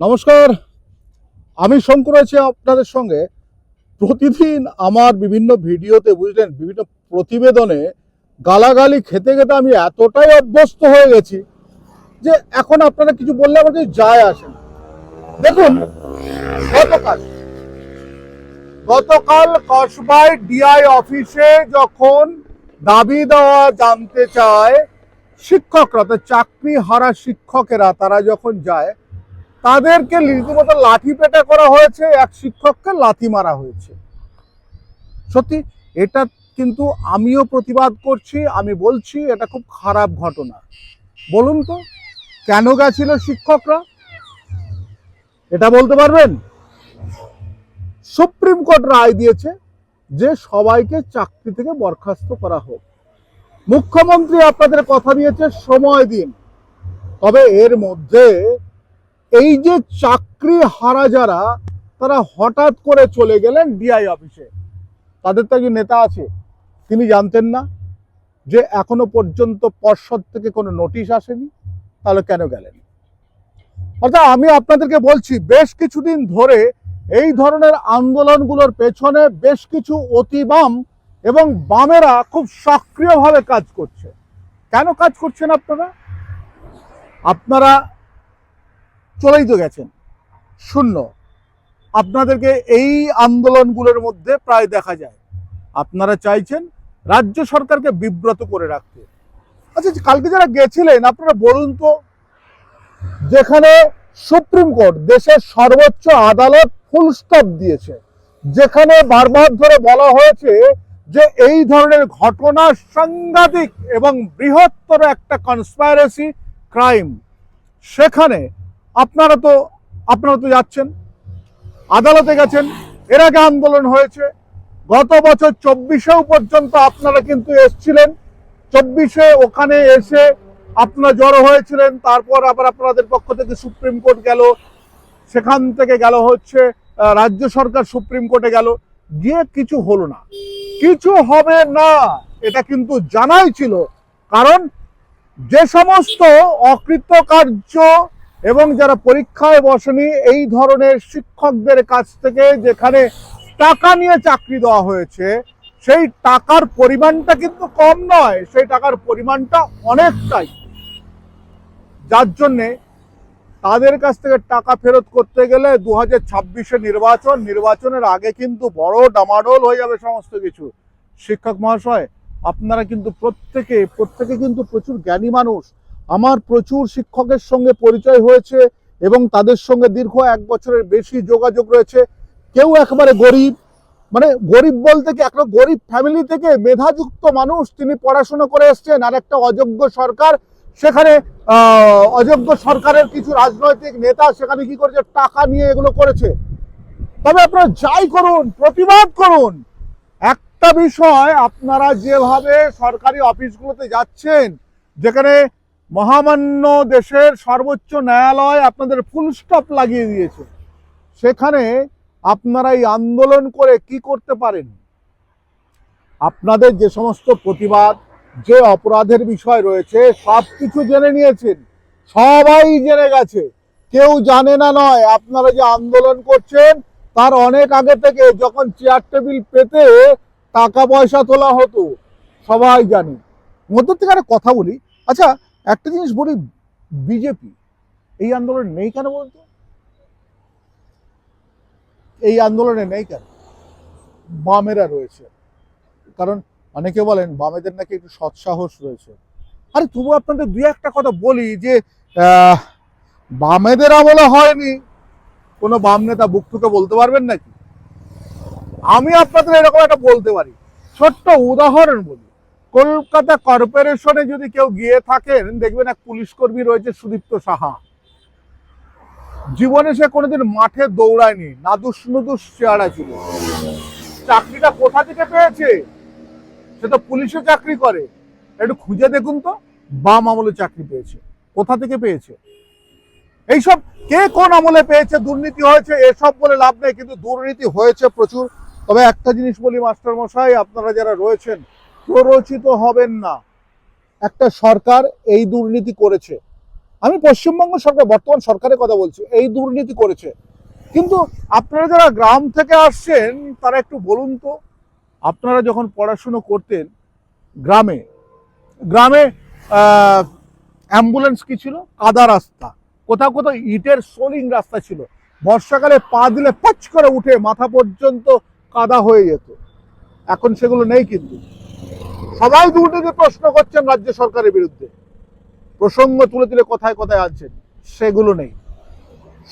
নমস্কার। আমি শঙ্কর আছি আপনাদের সঙ্গে। প্রতিদিন আমার বিভিন্ন ভিডিওতে বুঝলেন, বিভিন্ন প্রতিবেদনে গালাগালি, খেতে খেতে আমি এতটাই অভ্যস্ত হয়ে গেছি যে এখন আপনারা কিছু বললে আমার কিছু যায় আসে দেখুন, গতকাল গতকাল কসবাই ডিআই অফিসে যখন দাবি দেওয়া জানতে চায় শিক্ষকরা, তো চাকরি হারা শিক্ষকেরা, তারা যখন যায় তাদেরকে রীতিমতো লাঠি পেটা করা হয়েছে, এক শিক্ষককে লাথি মারা হয়েছে। সত্যি, এটা কিন্তু আমিও প্রতিবাদ করছি, আমি বলছি, এটা খুব খারাপ ঘটনা। বলুন তো, কেন গেছিল শিক্ষকরা? এটা বলতে পারবেন? সুপ্রিম কোর্ট রায় দিয়েছে যে সবাইকে চাকরি থেকে বরখাস্ত করা হোক। মুখ্যমন্ত্রী আপনাদের কথা দিয়েছে, সময় দিন। তবে এর মধ্যে এই যে চাকরি হারা যারা, তারা হঠাৎ করে চলে গেলেন ডিআই অফিসে তাদের তো নেতা আছে, তিনি জানতেন না যে এখনও পর্যন্ত পর্ষদ থেকে কোনো নোটিশ আসেনি, তাহলে কেন গেলেন? অর্থাৎ আমি আপনাদেরকে বলছি, বেশ কিছুদিন ধরে এই ধরনের আন্দোলনগুলোর পেছনে বেশ কিছু অতিবাম এবং বামেরা খুব সক্রিয়ভাবে কাজ করছে। কেন কাজ করছেন আপনারা? আপনারা চলেই তো গেছেন। শূন্য। আপনাদেরকে এই আন্দোলনগুলোর মধ্যে প্রায় দেখা যায়। আপনারা চাইছেন রাজ্য সরকারকে বিব্রত করে রাখতে। আচ্ছা কালকে যারা গেছিলেন, আপনারা বলুন তো, যেখানে সুপ্রিম কোর্ট দেশের সর্বোচ্চ আদালত ফুল স্টপ দিয়েছে, যেখানে বারবার ধরে বলা হয়েছে যে এই ধরনের ঘটনা সাংঘাতিক এবং বৃহত্তর একটা কনস্পাইরেসি ক্রাইম সেখানে আপনারা তো আপনারা তো যাচ্ছেন। আদালতে গেছেন, এর আগে আন্দোলন হয়েছে। গত বছর চব্বিশেও পর্যন্ত আপনারা কিন্তু এসছিলেন। চব্বিশে ওখানে এসে আপনারা জড়ো হয়েছিলেন, তারপর আবার আপনাদের পক্ষ থেকে সুপ্রিম কোর্ট গেল। সেখান থেকে গেল হচ্ছে রাজ্য সরকার সুপ্রিম কোর্টে গেল। গিয়ে কিছু হলো না। কিছু হবে না, এটা কিন্তু জানাই ছিল। কারণ যে সমস্ত অকৃতকার্য এবং যারা পরীক্ষায় বসেনি, এই ধরনের শিক্ষকদের কাছ থেকে যেখানে টাকা নিয়ে চাকরি দেওয়া হয়েছে, সেই টাকার পরিমাণটা কিন্তু কম নয়, সেই টাকার পরিমাণটা অনেকটাই। যার জন্যে তাদের কাছ থেকে টাকা ফেরত করতে গেলে দু হাজার ছাব্বিশে নির্বাচন, নির্বাচনের আগে কিন্তু বড় ডামাডোল হয়ে যাবে সমস্ত কিছু। শিক্ষক মহাশয়, আপনারা কিন্তু প্রত্যেকে প্রত্যেকে কিন্তু প্রচুর জ্ঞানী মানুষ। আমার প্রচুর শিক্ষকের সঙ্গে পরিচয় হয়েছে এবং তাদের সঙ্গে দীর্ঘ এক বছরের বেশি যোগাযোগ রয়েছে। কেউ একেবারে গরিব মানে গরিব বলতে কি, একটা গরিব ফ্যামিলি থেকে মেধাযুক্ত মানুষ তিনি পড়াশুনো করে এসছেন আর একটা অযোগ্য সরকার। সেখানে অযোগ্য সরকারের কিছু রাজনৈতিক নেতা সেখানে কি করেছে, টাকা নিয়ে এগুলো করেছে। তবে আপনারা যাই করুন, প্রতিবাদ করুন। একটা বিষয়, আপনারা যেভাবে সরকারি অফিসগুলোতে যাচ্ছেন, যেখানে মহামান্য দেশের সর্বোচ্চ ন্যায়ালয় আপনাদের ফুল স্টপ লাগিয়ে দিয়েছে। সেখানে আপনারা এই আন্দোলন করে কি করতে পারেন? আপনাদের যে সমস্ত প্রতিবাদ, যে অপরাধের বিষয় রয়েছে সব কিছু জেনে নিয়েছেন। সবাই জেনে গেছে। কেউ জানে না নয়, আপনারা যে আন্দোলন করছেন, তার অনেক আগে থেকে যখন চেয়ার টেবিল পেতে টাকা পয়সা তোলা হতো, সবাই জানে। মধ্য থেকে একটা কথা বলি। আচ্ছা একটা জিনিস বলি, বিজেপি, এই আন্দোলন নেই কেন বলতো এই আন্দোলনে নেই কেন? বামেরা রয়েছে। কারণ অনেকে বলেন, বামেদের নাকি একটু সৎসাহস রয়েছে। আরে তবু আপনাদের দুই একটা কথা বলি যে বামেদের আমলে হয়নি। কোনো বাম নেতা বুক থেকে বলতে পারবেন নাকি? আমি আপনাদের এরকম একটা বলতে পারি। ছোট্ট উদাহরণ বলি। কলকাতা কর্পোরেশনে যদি কেউ গিয়ে থাকেন, দেখবেন এক পুলিশ কর্মী রয়েছে সুদীপ্ত সাহা। জীবনে সে কোনোদিন মাঠে দৌড়ায়নি নাদুস নুদুস চেহারা ছিল। চাকরিটা কোথা থেকে পেয়েছে? সে তো পুলিশে চাকরি করে। একটু খুঁজে দেখুন তো, বাম আমলে চাকরি পেয়েছে। কোথা থেকে পেয়েছে? এইসব কে কোন আমলে পেয়েছে, দুর্নীতি হয়েছে, এসব বলে লাভ নেই, কিন্তু দুর্নীতি হয়েছে প্রচুর। তবে একটা জিনিস বলি মাস্টার মশাই আপনারা যারা রয়েছেন প্ররোচিত হবেন না। একটা সরকার এই দুর্নীতি করেছে। আমি পশ্চিমবঙ্গ সরকার, বর্তমান সরকারের কথা বলছি, এই দুর্নীতি করেছে। কিন্তু আপনারা যারা গ্রাম থেকে আসছেন, তারা একটু বলুন তো, আপনারা যখন পড়াশুনো করতেন গ্রামে গ্রামে অ্যাম্বুলেন্স কি ছিল? কাদা রাস্তা। কোথাও কোথাও ইটের সোলিং রাস্তা ছিল। বর্ষাকালে পা দিলে পাচ করে উঠে মাথা পর্যন্ত কাদা হয়ে যেত। এখন সেগুলো নেই কিন্তু। সবাই দুর্নীতি প্রশ্ন করছেন রাজ্য সরকারের বিরুদ্ধে, প্রসঙ্গ তুলে তুলে কোথায় কোথায় আনছেন, সেগুলো নেই।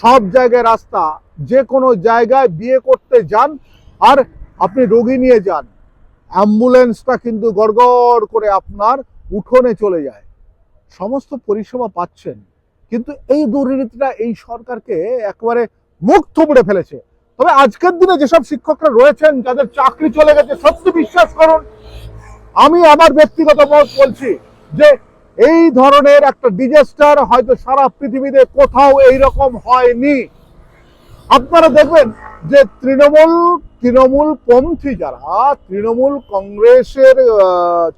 সব জায়গায় রাস্তা, যে কোনো জায়গায় বিয়ে করতে যান আর আপনি রোগী নিয়ে যান, অ্যাম্বুলেন্সটা কিন্তু গড়গড় করে আপনার উঠোনে চলে যায়। সমস্ত পরিষেবা পাচ্ছেন, কিন্তু এই দুর্নীতিটা এই সরকারকে একেবারে মুখ থুবড়ে ফেলেছে। তবে আজকের দিনে যেসব শিক্ষকরা রয়েছেন, যাদের চাকরি চলে গেছে, সত্যি বিশ্বাস করুন আমি আমার ব্যক্তিগত মত বলছি যে এই ধরনের একটা ডিজাস্টার হয়তো সারা পৃথিবীতে কোথাও এই রকম হয়নি। আপনারা দেখবেন যে তৃণমূল তৃণমূল পন্থী যারা, তৃণমূল কংগ্রেসের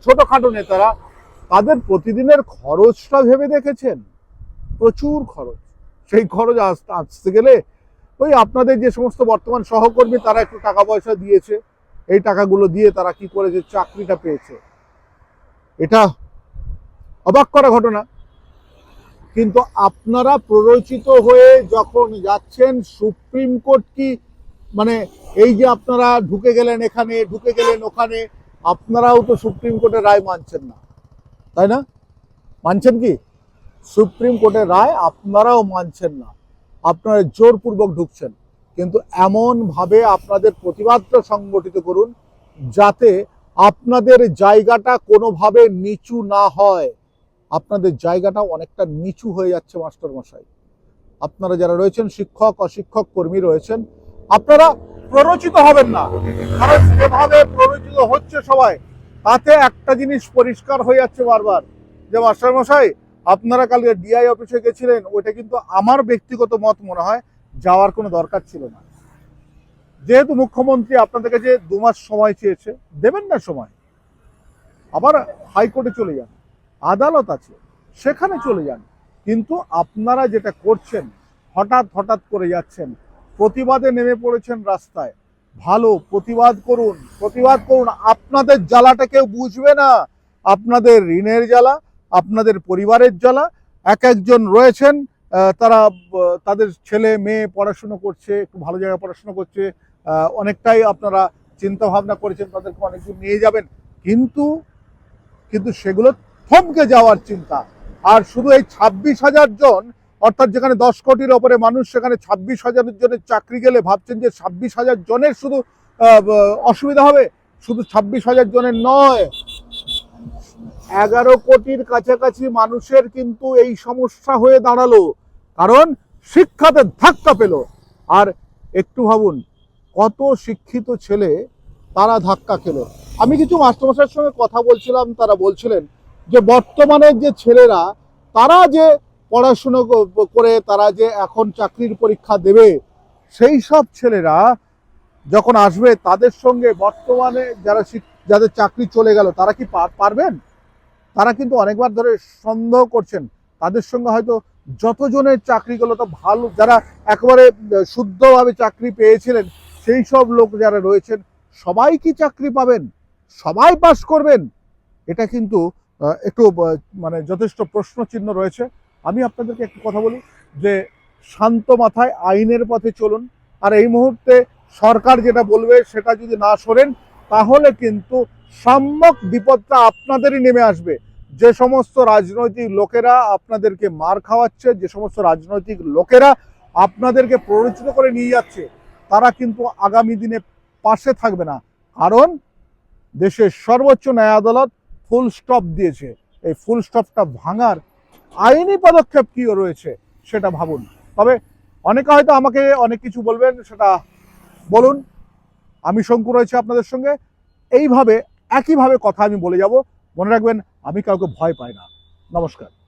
ছোটখাটো নেতারা, তাদের প্রতিদিনের খরচটা ভেবে দেখেছেন। প্রচুর খরচ। সেই খরচ আসতে আসতে গেলে ওই আপনাদের যে সমস্ত বর্তমান সহকর্মী, তারা একটু টাকা পয়সা দিয়েছে। এই টাকাগুলো দিয়ে তারা কি করেছে চাকরিটা পেয়েছে। এটা অবাক করা ঘটনা। কিন্তু আপনারা প্ররোচিত হয়ে যখন যাচ্ছেন সুপ্রিম কোর্ট কি মানে এই যে আপনারা ঢুকে গেলেন এখানে, ঢুকে গেলেন ওখানে, আপনারাও তো সুপ্রিম কোর্টের রায় মানছেন না। তাই না? মানছেন কি? সুপ্রিম কোর্টের রায় আপনারাও মানছেন না। আপনারা জোরপূর্বক ঢুকছেন। কিন্তু এমনভাবে আপনাদের প্রতিবাদটা সংগঠিত করুন যাতে আপনাদের জায়গাটা কোনোভাবে নিচু না হয়। আপনাদের জায়গাটা অনেকটা নিচু হয়ে যাচ্ছে, মাস্টার মশাই। আপনারা যারা রয়েছেন, শিক্ষক, অশিক্ষক, কর্মী রয়েছেন, আপনারা প্ররোচিত হবেন না। কারণ যেভাবে প্ররোচিত হচ্ছে সবাই, তাতে একটা জিনিস পরিষ্কার হয়ে যাচ্ছে বারবার। যে মাস্টার মশাই, আপনারা কালকে ডিআই অফিসে গেছিলেন, ওইটা কিন্তু আমার ব্যক্তিগত মত মনে হয় যাওয়ার কোনো দরকার ছিল না। যেহেতু মুখ্যমন্ত্রী আপনাদের কাছে দু মাস সময় চেয়েছে, দেবেন না সময়। আবার হাইকোর্টে চলে যান, আদালত আছে, সেখানে চলে যান। কিন্তু আপনারা যেটা করছেন, হঠাৎ হঠাৎ করে যাচ্ছেন, প্রতিবাদে নেমে পড়েছেন রাস্তায়। ভালো, প্রতিবাদ করুন প্রতিবাদ করুন। আপনাদের জ্বালাটা কেউ বুঝবে না। আপনাদের ঋণের জ্বালা, আপনাদের পরিবারের জ্বালা, এক একজন রয়েছেন তারা তাদের ছেলে, মেয়ে পড়াশুনো করছে, একটু ভালো জায়গায় পড়াশুনো করছে অনেকটাই আপনারা চিন্তা ভাবনা করেছেন, তাদেরকে অনেক দূর নিয়ে যাবেন। কিন্তু কিন্তু সেগুলো থমকে যাওয়ার চিন্তা। আর শুধু এই ছাব্বিশ হাজার জন, অর্থাৎ যেখানে দশ কোটির ওপরে মানুষ, সেখানে ছাব্বিশ হাজার জনের চাকরি গেলে ভাবছেন যে ছাব্বিশ হাজার জনের শুধু অসুবিধা হবে? শুধু ছাব্বিশ হাজার জনের নয়। এগারো কোটির কাছাকাছি মানুষের কিন্তু এই সমস্যা হয়ে দাঁড়াল। কারণ শিক্ষাতে ধাক্কা পেল। আর একটু ভাবুন, কত শিক্ষিত ছেলে তারা ধাক্কা খেলো। আমি কিছু মাস্টারমশাইয়ের সঙ্গে কথা বলছিলাম, তারা বলছিলেন যে বর্তমানের যে ছেলেরা, তারা যে পড়াশুনো করে, তারা যে এখন চাকরির পরীক্ষা দেবে, সেই সব ছেলেরা যখন আসবে, তাদের সঙ্গে বর্তমানে যারা যাদের চাকরি চলে গেল, তারা কি পারবেন? তারা কিন্তু অনেকবার ধরে সন্দেহ করছেন। তাদের সঙ্গে হয়তো যতজনের চাকরি গেলো, তো ভালো, যারা একেবারে শুদ্ধভাবে চাকরি পেয়েছিলেন, সেই সব লোক যারা রয়েছেন, সবাই কি চাকরি পাবেন? সবাই পাস করবেন? এটা কিন্তু একটু মানে যথেষ্ট প্রশ্ন চিহ্ন রয়েছে। আমি আপনাদেরকে একটু কথা বলি যে, শান্ত মাথায় আইনের পথে চলুন। আর এই মুহূর্তে সরকার যেটা বলবে, সেটা যদি না সরেন তাহলে কিন্তু সম্যক বিপদটা আপনাদেরই নেমে আসবে। যে সমস্ত রাজনৈতিক লোকেরা আপনাদেরকে মার খাওয়াচ্ছে, যে সমস্ত রাজনৈতিক লোকেরা আপনাদেরকে প্ররোচিত করে নিয়ে যাচ্ছে, তারা কিন্তু আগামী দিনে পাশে থাকবে না। কারণ দেশের সর্বোচ্চ ন্যায় আদালত ফুল স্টপ দিয়েছে। এই ফুল স্টপটা ভাঙার আইনি পদক্ষেপ কি রয়েছে সেটা ভাবুন। তবে অনেকে হয়তো আমাকে অনেক কিছু বলবেন, সেটা বলুন। আমি শঙ্কু রয়েছে আপনাদের সঙ্গে। এইভাবে, একইভাবে কথা আমি বলে যাব। মনে রাখবেন আমি কাউকে ভয় পাই না। নমস্কার।